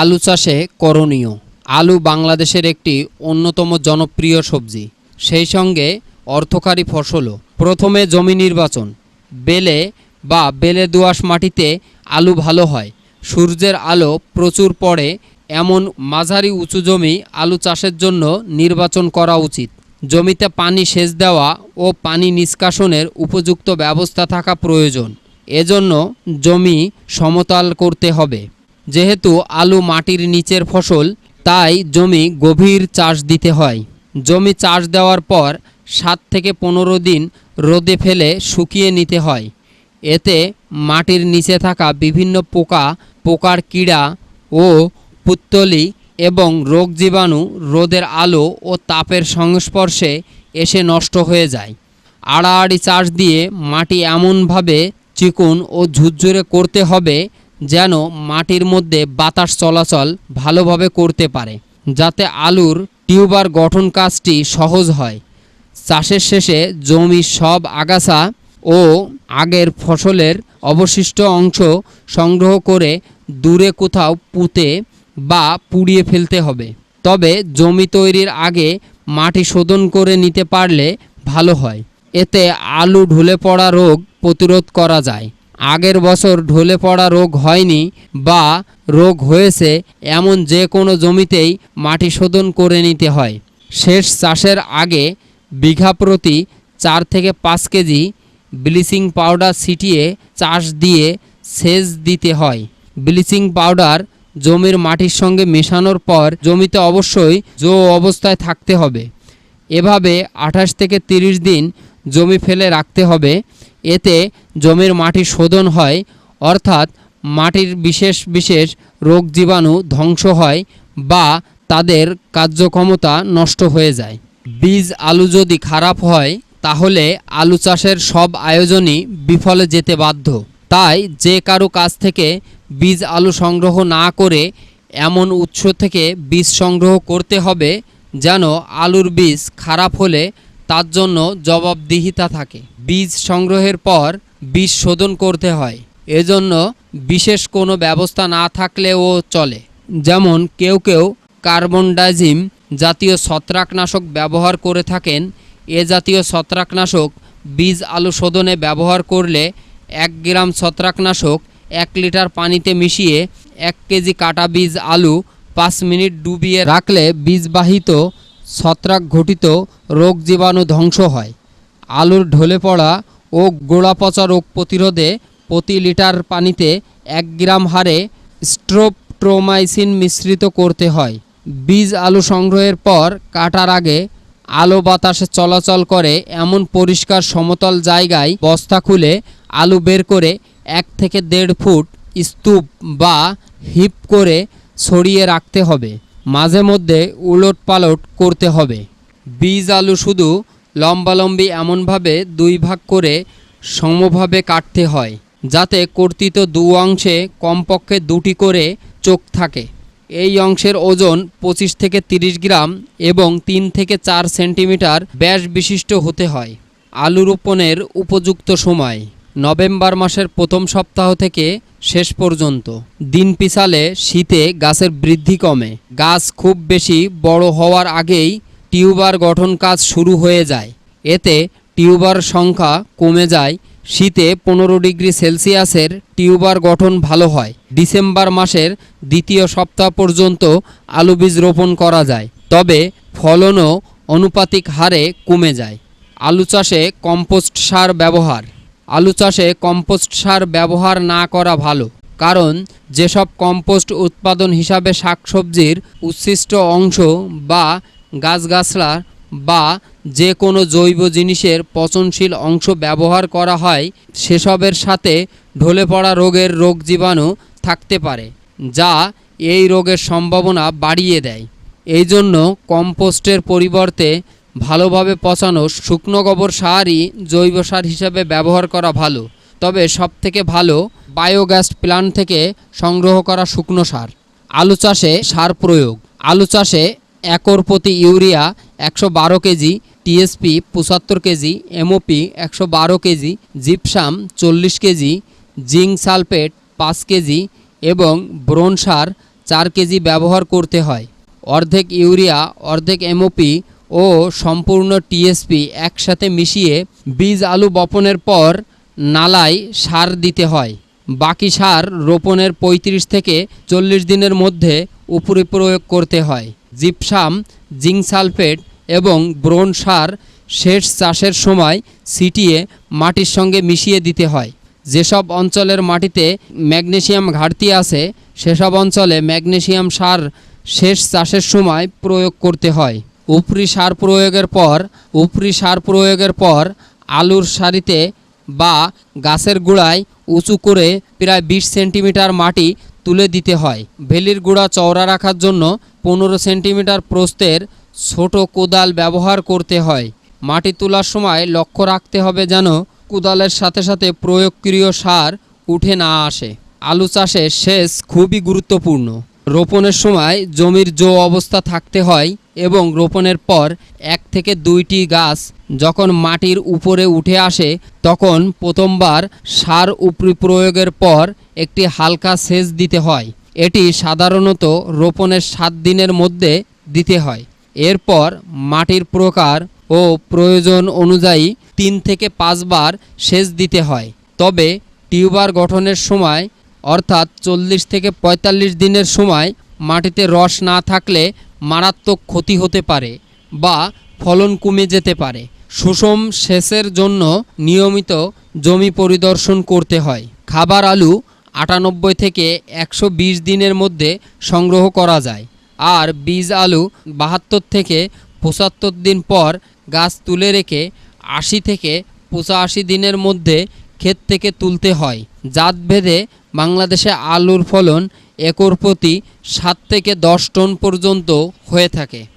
আলু চাষে করণীয়। আলু বাংলাদেশের একটি অন্যতম জনপ্রিয় সবজি। সেই সঙ্গে অর্থকারী ফসলও। প্রথমে জমি নির্বাচন। বেলে বা বেলে দোআঁশ মাটিতে আলু ভালো হয়। সূর্যের আলো প্রচুর পড়ে। এমন মাঝারি উঁচু জমি আলু চাষের জন্য নির্বাচন করা উচিত। জমিতে পানি সেচ দেওয়া ও পানি নিষ্কাশনের উপযুক্ত ব্যবস্থা থাকা প্রয়োজন। এজন্য জমি সমতল করতে হবে। যেহেতু আলু মাটির নিচের ফসল, তাই জমি গভীর চাষ দিতে হয়। জমি চাষ দেওয়ার পর সাত থেকে পনেরো দিন রোদে ফেলে শুকিয়ে নিতে হয়। এতে মাটির নিচে থাকা বিভিন্ন পোকা, পোকার কীড়া ও পুত্তলি এবং রোগ জীবাণু রোদের আলো ও তাপের সংস্পর্শে এসে নষ্ট হয়ে যায়। আড়াআড়ি চাষ দিয়ে মাটি এমনভাবে চিকুন ও ঝুরঝুরে করতে হবে যেন মাটির মধ্যে বাতাস চলাচল ভালোভাবে করতে পারে, যাতে আলুর টিউবার গঠন কাজটি সহজ হয়। চাষের শেষে জমির সব আগাছা ও আগের ফসলের অবশিষ্ট অংশ সংগ্রহ করে দূরে কোথাও পুঁতে বা পুড়িয়ে ফেলতে হবে। তবে জমি তৈরির আগে মাটি শোধন করে নিতে পারলে ভালো হয়। এতে আলু ঢুলে পড়া রোগ প্রতিরোধ করা যায়। আগের বছর ঢলে পড়া রোগ হয়নি বা রোগ হয়েছে এমন যে কোনো জমিতেই মাটি শোধন করে নিতে হয়। শেষ চাষের আগে বিঘা প্রতি চার থেকে পাঁচ কেজি ব্লিচিং পাউডার ছিটিয়ে চাষ দিয়ে সেচ দিতে হয়। ব্লিচিং পাউডার জমির মাটির সঙ্গে মেশানোর পর জমিতে অবশ্যই জো অবস্থায় থাকতে হবে। এভাবে আঠাশ থেকে তিরিশ দিন জমি ফেলে রাখতে হবে। এতে জমির মাটি শোধন হয়, অর্থাৎ মাটির বিশেষ বিশেষ রোগ জীবাণু ধ্বংস হয় বা তাদের কার্যক্ষমতা নষ্ট হয়ে যায়। বীজ আলু যদি খারাপ হয়, তাহলে আলু চাষের সব আয়োজনই বিফলে যেতে বাধ্য। তাই যে কারও কাছ থেকে বীজ আলু সংগ্রহ না করে এমন উৎস থেকে বীজ সংগ্রহ করতে হবে যেন আলুর বীজ খারাপ হলে তার জন্য জবাবদিহিতা থাকে। বীজ সংগ্রহের পর বীজ শোধন করতে হয়। এজন্য বিশেষ কোনো ব্যবস্থা না থাকলেও চলে। যেমন কেউ কেউ কার্বনডাইজিম জাতীয় ছত্রাকনাশক ব্যবহার করে থাকেন। এ জাতীয় ছত্রাকনাশক বীজ আলু শোধনে ব্যবহার করলে এক গ্রাম ছত্রাকনাশক এক লিটার পানিতে মিশিয়ে এক কেজি কাটা বীজ আলু পাঁচ মিনিট ডুবিয়ে রাখলে বীজবাহিত ছত্রাক ঘটিত রোগ জীবাণু ধ্বংস হয়। আলুর ঢলে পড়া ও গোড়া পচা রোগ প্রতিরোধে প্রতি লিটার পানিতে এক গ্রাম হারে স্ট্রোপট্রোমাইসিন মিশ্রিত করতে হয়। বীজ আলু সংগ্রহের পর কাটার আগে আলো বাতাসে চলাচল করে এমন পরিষ্কার সমতল জায়গায় বস্তা খুলে আলু বের করে এক থেকে দেড় ফুট স্তূপ বা হিপ করে ছড়িয়ে রাখতে হবে। মাঝে মধ্যে উলট পালট করতে হবে। বীজ আলু শুধু লম্বালম্বি এমনভাবে দুই ভাগ করে সমভাবে কাটতে হয়, যাতে কর্তৃত দু অংশে কমপক্ষে দুটি করে চোখ থাকে। এই অংশের ওজন পঁচিশ থেকে তিরিশ গ্রাম এবং তিন থেকে চার সেন্টিমিটার ব্যাস বিশিষ্ট হতে হয় আলু রোপণের উপযুক্ত সময়। নভেম্বর মাসের প্রথম সপ্তাহ থেকে শেষ পর্যন্ত। দিন পিছালে শীতে গাছের বৃদ্ধি কমে। গাছ খুব বেশি বড় হওয়ার আগেই টিউবার গঠন কাজ শুরু হয়ে যায়। এতে টিউবার সংখ্যা কমে যায়। শীতে পনেরো ডিগ্রি সেলসিয়াসের টিউবার গঠন ভালো হয়। ডিসেম্বর মাসের দ্বিতীয় সপ্তাহ পর্যন্ত আলু বীজ রোপণ করা যায়। তবে ফলনও অনুপাতিক হারে কমে যায়। আলু চাষে কম্পোস্ট সার ব্যবহার। আলু চাষে কম্পোস্ট সার ব্যবহার না করা ভালো। কারণ, যেসব কম্পোস্ট উৎপাদন হিসাবে শাকসবজির উচ্ছিষ্ট অংশ বা গাছগাছলা বা যে কোনো জৈব জিনিসের পচনশীল অংশ ব্যবহার করা হয়, সেসবের সাথে ঢলে পড়া রোগের রোগ জীবাণু থাকতে পারে, যা এই রোগের সম্ভাবনা বাড়িয়ে দেয়। এই জন্য কম্পোস্টের পরিবর্তে ভালোভাবে পচানো শুকনো গোবর সারই জৈব সার হিসাবে ব্যবহার করা ভালো। তবে সবথেকে ভালো বায়োগ্যাস প্ল্যান্ট থেকে সংগ্রহ করা শুকনো সার। আলু চাষে সার প্রয়োগ। আলু চাষে একর প্রতি ইউরিয়া একশো বারো কেজি টিএসপি পঁচাত্তর কেজি এমওপি একশো বারো কেজি, জিপসাম চল্লিশ কেজি, জিঙ্ক সালফেট পাঁচ কেজি এবং ব্রোন সার চার কেজি ব্যবহার করতে হয়। অর্ধেক ইউরিয়া, অর্ধেক এমওপি ও সম্পূর্ণ টিএসপি একসাথে মিশিয়ে বীজ আলু বপনের পর নালায় সার দিতে হয়। বাকি সার রোপণের ৩৫ থেকে চল্লিশ দিনের মধ্যে উপরে প্রয়োগ করতে হয়। জিপসাম, জিঙ্ক সালফেট এবং ব্রোন সার শেষ চাষের সময় ছিটিয়ে মাটির সঙ্গে মিশিয়ে দিতে হয়। যেসব অঞ্চলের মাটিতে ম্যাগনেসিয়াম ঘাটতি আছে, সেসব অঞ্চলে ম্যাগনেসিয়াম সার শেষ চাষের সময় প্রয়োগ করতে হয়। উপরি সার প্রয়োগের পর, উপরি সার প্রয়োগের পর আলুর সারিতে বা গাছের গোড়ায় উঁচু করে প্রায় বিশ সেন্টিমিটার মাটি তুলে দিতে হয়। ভেলির গুঁড়া চওড়া রাখার জন্য পনেরো সেন্টিমিটার প্রস্থের ছোট কোদাল ব্যবহার করতে হয়। মাটি তোলার সময় লক্ষ্য রাখতে হবে যেন কোদালের সাথে সাথে প্রয়োগক্রিয় সার উঠে না আসে। আলু চাষে সেচ খুবই গুরুত্বপূর্ণ। রোপণের সময় জমির জো অবস্থা থাকতে হয় এবং রোপণের পর এক থেকে দুইটি গাছ যখন মাটির উপরে উঠে আসে, তখন প্রথমবার সার উপরি প্রয়োগের পর একটি হালকা সেচ দিতে হয়। এটি সাধারণত রোপণের সাত দিনের মধ্যে দিতে হয়। এরপর মাটির প্রকার ও প্রয়োজন অনুযায়ী তিন থেকে পাঁচবার সেচ দিতে হয়। তবে টিউবার গঠনের সময়, অর্থাৎ চল্লিশ থেকে পঁয়তাল্লিশ দিনের সময় মাটিতে রস না থাকলে মারাত্মক ক্ষতি হতে পারে বা ফলন কমে যেতে পারে। সুষম সেচের জন্য নিয়মিত জমি পরিদর্শন করতে হয়। খাবার আলু আটানব্বই থেকে একশো বিশ দিনের মধ্যে সংগ্রহ করা যায় আর বীজ আলু বাহাত্তর থেকে পঁচাত্তর দিন পর গাছ তুলে রেখে আশি থেকে পঁচাশি দিনের মধ্যে ক্ষেত থেকে তুলতে হয়। জাত ভেদে বাংলাদেশে আলুর ফলন একর প্রতি সাত থেকে দশ টন পর্যন্ত হয়ে থাকে।